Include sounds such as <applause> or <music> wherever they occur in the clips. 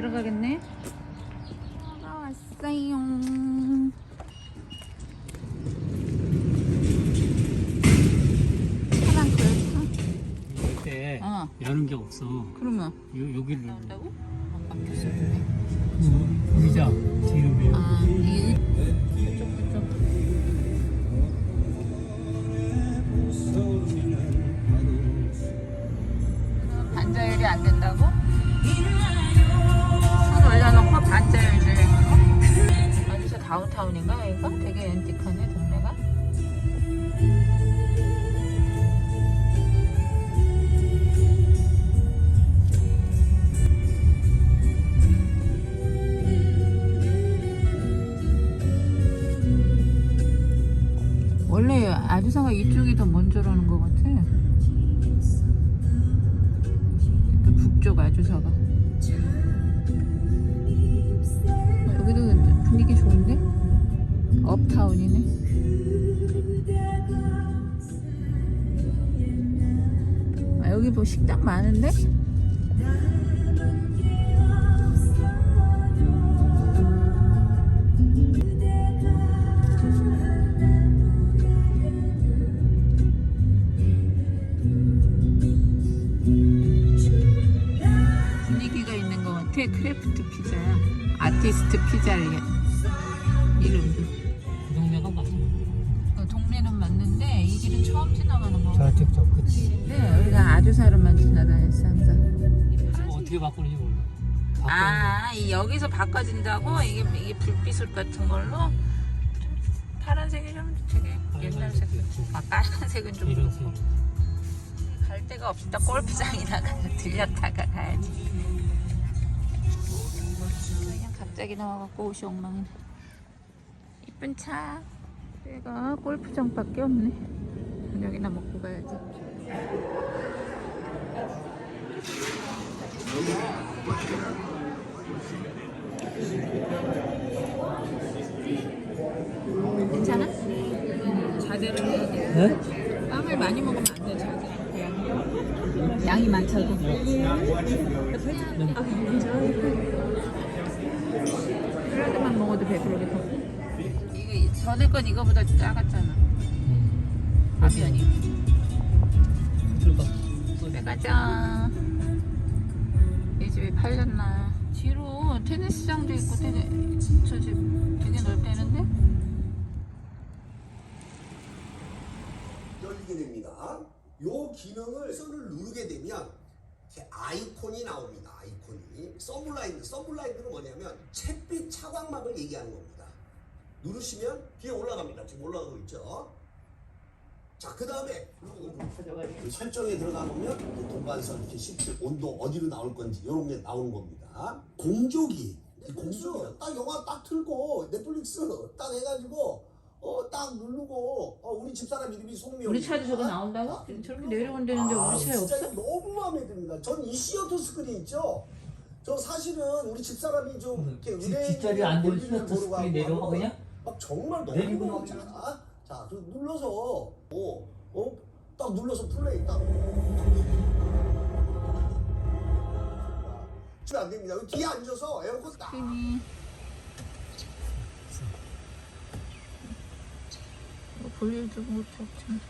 들어가겠네. 나왔어요. 여는 어. 게 없어. 그러면 요, 여기를 나온다고? 안 바뀌었어. 의자 뒤로 밀. 아, 이 이쪽 이쪽. 반자율이 안 된다고? 원래 아주사가 이쪽이 더 먼저라는 것 같아. 그 북쪽 아주사가. 어, 여기도 분위기 좋은데? 업타운이네. 아, 여기 뭐 식당 많은데? 같아. 크래프트 피자야. 아티스트 피자를 이름도. 그 동네가 맞아. 어, 동네는 맞는데 이 길은 처음 지나가는 거. 저쪽 저 끝이. 네, 우리가 아주사로만 지나다녔어 항상. 뭐 어떻게 바꾸는지 몰라. 바꾸는 아, 이 여기서 바꿔진다고 이게 이게 불빛옷 같은 걸로 파란색이 좀 되게 옛날 색. 아, 빨간색은 좀 이런. 색. 갈 데가 없다. 골프장이나 <laughs> 들렸다가 가야지. 그냥 갑자기 나와갖고 옷이 엉망이네. 이쁜 차. 내가 골프장밖에 없네. 저녁이나 먹고 가야지. 괜찮아? 자제를 해야 돼. 네? 빵을 많이 먹으면 안 돼, 자기. 양이 많다고. 샐러드만 먹어도 배부르겠다. 이거 전에 건 이거보다 작았잖아. 음. 가면이. 들어가. 집에 가자. 이 집이 팔렸나? 뒤로 테니스장도 있고 테니 저집 되게 넓대는데? 열리게 됩니다. 요 기능을 손을 누르게 되면 이렇게 아이콘이 나옵니다. 아이콘이 서블라이드. 서블라이드는 뭐냐면 잿빛 차광막을 얘기하는 겁니다. 누르시면 뒤에 올라갑니다. 지금 올라가고 있죠. 자, 그 다음에 설정에 들어가 보면 그 동반선 이렇게 온도 어디로 나올 건지 이런 게 나오는 겁니다. 공조기. 공조. 딱 영화 딱 틀고 넷플릭스 딱 해가지고 어 딱 누르고 어 우리 집사람 이름이 송미영. 우리 차도 저거 나온다고? 저렇게 내려온다는데 우리 차에 진짜 없어? 이거 너무 마음에 듭니다. 전 이 시어터 스크린 있죠. 저 사실은 우리 집사람이 좀 이렇게 뒷- 의뢰인 뒷자리 안 되면 볼륨을 시어터 보러 스크린 하면 그냥? 막 정말 너무 내리고 너무잖아. 자, 저 눌러서 어, 어, 딱 눌러서 플레이 딱. 지금 안 됩니다. 여기 뒤에 앉아서 에어컨 딱. 스크린이 이거 볼 일도 못하고 참.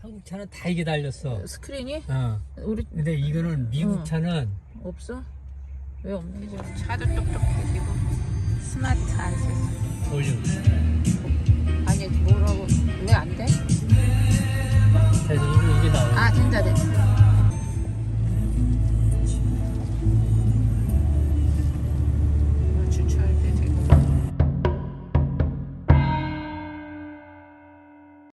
한국 차는 다 이게 달렸어. 스크린이? 어. 우리 근데 이거는 미국 어. 차는 없어? 왜 없는 거지? 차도 똑똑해지고 스마트 아저씨 볼륨.